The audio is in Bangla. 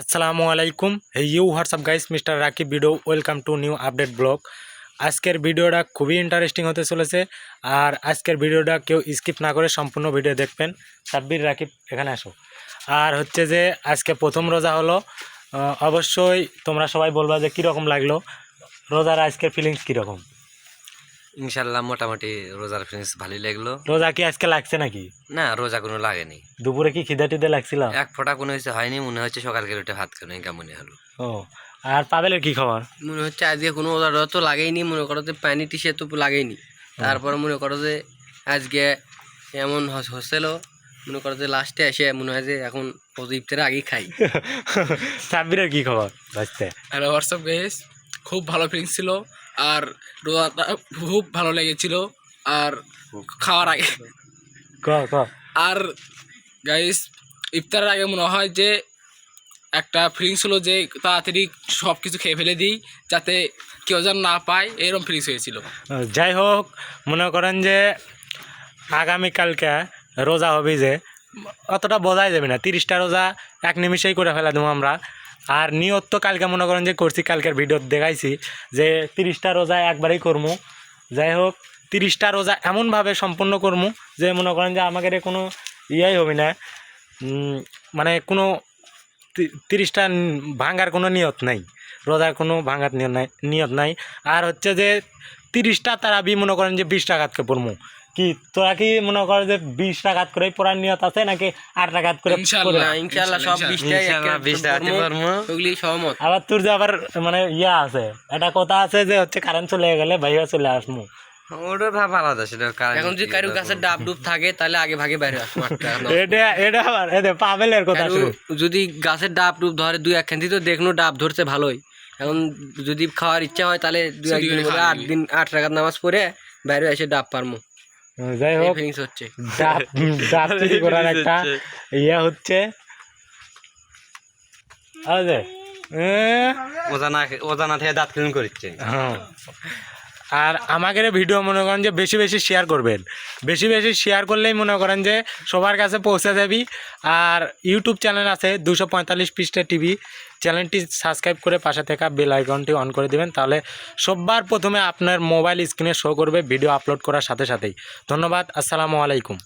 আসসালামু আলাইকুম hey you WhatsApp guys mister Rakib video welcome to new update blog আজকের ভিডিওটা খুবই ইন্টারেস্টিং হতে চলেছে। আর আজকের ভিডিওটা কেউ স্কিপ না করে সম্পূর্ণ ভিডিও দেখবেন। সাব্বির রাকিব, এখানে আসো। আর হচ্ছে যে, আজকে প্রথম রোজা হলো। অবশ্যই তোমরা সবাই বলবা যে কীরকম লাগল। রোজার আজকের ফিলিংস কীরকম? ইনশাল্লাহ মোটামুটি রোজার ফিনিশ ভালোই লাগল। রোজা কি আজকে লাগছে নাকি? না রোজা কোনো লাগেনি। দুপুরে কি খিদে টিদে লাগছিল? এক ফোঁটা কোনো কিছু হয়নি মনে হচ্ছে সকালকে উঠে ভাত খেলো কেমন হলো। ও আর পাবেলের কি খবর? মনে হচ্ছে আজকে কোনো অর্ডার তো লাগেইনি মনে করো যে প্যানি টি তো লাগেইনি। তারপরে মনে করো যে আজকে এমন হচ্ছিল মনে করো যে লাস্টে এসে মনে হয় যে এখন ইফতারে আগেই খাই। সাব্বিরের কি খবর? বাঁচতে। হ্যালো হোয়াটসঅ্যাপ গাইস খুব ভালো ফিলিংস ছিল। আর রোজাটা খুব ভালো লেগেছিল আর খাওয়ার আগে। আর গাইস ইফতারের আগে মনে হয় যে একটা ফিলিংস ছিল যে তাড়াতাড়ি সব কিছু খেয়ে ফেলে দিই যাতে কেউ যেন না পায় এরকম ফিলিংস হয়েছিল। যাই হোক মনে করেন যে আগামীকালকে রোজা হবে যে অতটা বোঝাই যাবে না। তিরিশটা রোজা এক নিমিষেই করে ফেলা দেবো আমরা। আর নিয়ত তো কালকে মনে করেন যে করছি, কালকের ভিডিও দেখাইছি যে তিরিশটা রোজা একবারেই করব যাই হোক, তিরিশটা রোজা এমনভাবে সম্পূর্ণ করব যে মনে করেন যে আমাদের কোনো ইয়াই হবে না। মানে কোনো তিরিশটা ভাঙার কোনো নিয়ত নাই। রোজার কোনো ভাঙার নিয়ত নাই নিয়ত নাই। আর হচ্ছে যে তিরিশটা তারাবি মনে করেন যে বিশ টাকাতকে পড়মু। কি তোরা কি মনে কর যে বিশ টাকাত করে পড়ার নিয়ত আছে নাকি আট টাকাত করে ইনশাআল্লাহ। সব সহমত আবার তোর যে আবার মানে ইয়া আছে একটা কথা আছে যে হচ্ছে কারেন্ট চলে গেলে ভাইয়া চলে আসব ওটা ভাব আলাদা সেটা এখন যদি কারও কাছে ডাব ডুব থাকে তাহলে আগে ভাগে বাইরে আসব এটা এটা আবার এতে পাবেলের কথা যদি গাছের ডাব ডুব ধরে দুই একখান তো দেখনো ডাব ধরছে ভালোই। এখন যদি খাওয়ার ইচ্ছা হয় তাহলে দুই একদিন আট দিন আট টাকার নামাজ পড়ে বাইরে এসে ডাব পারমু। যাই হোক হচ্ছে। ডাব ডাব চুরি করার একটা ইয়া হচ্ছে। ওজানা ওজানা থেকে দাঁত ক্লিন করছে হ্যাঁ। আর আমাদের ভিডিও মনে করেন যে বেশি বেশি শেয়ার করবেন। বেশি বেশি শেয়ার করলেই মনে করেন যে সবার কাছে পৌঁছে যাবি। আর ইউটিউব চ্যানেল আছে দুশো পঁয়তাল্লিশ পৃষ্ঠা টিভি চ্যানেলটি সাবস্ক্রাইব করে পাশে থাকা বেল আইকনটি অন করে দিবেন, তাহলে সবার প্রথমে আপনার মোবাইল স্ক্রিনে শো করবে ভিডিও আপলোড করার সাথে সাথেই। ধন্যবাদ, আসসালামু আলাইকুম।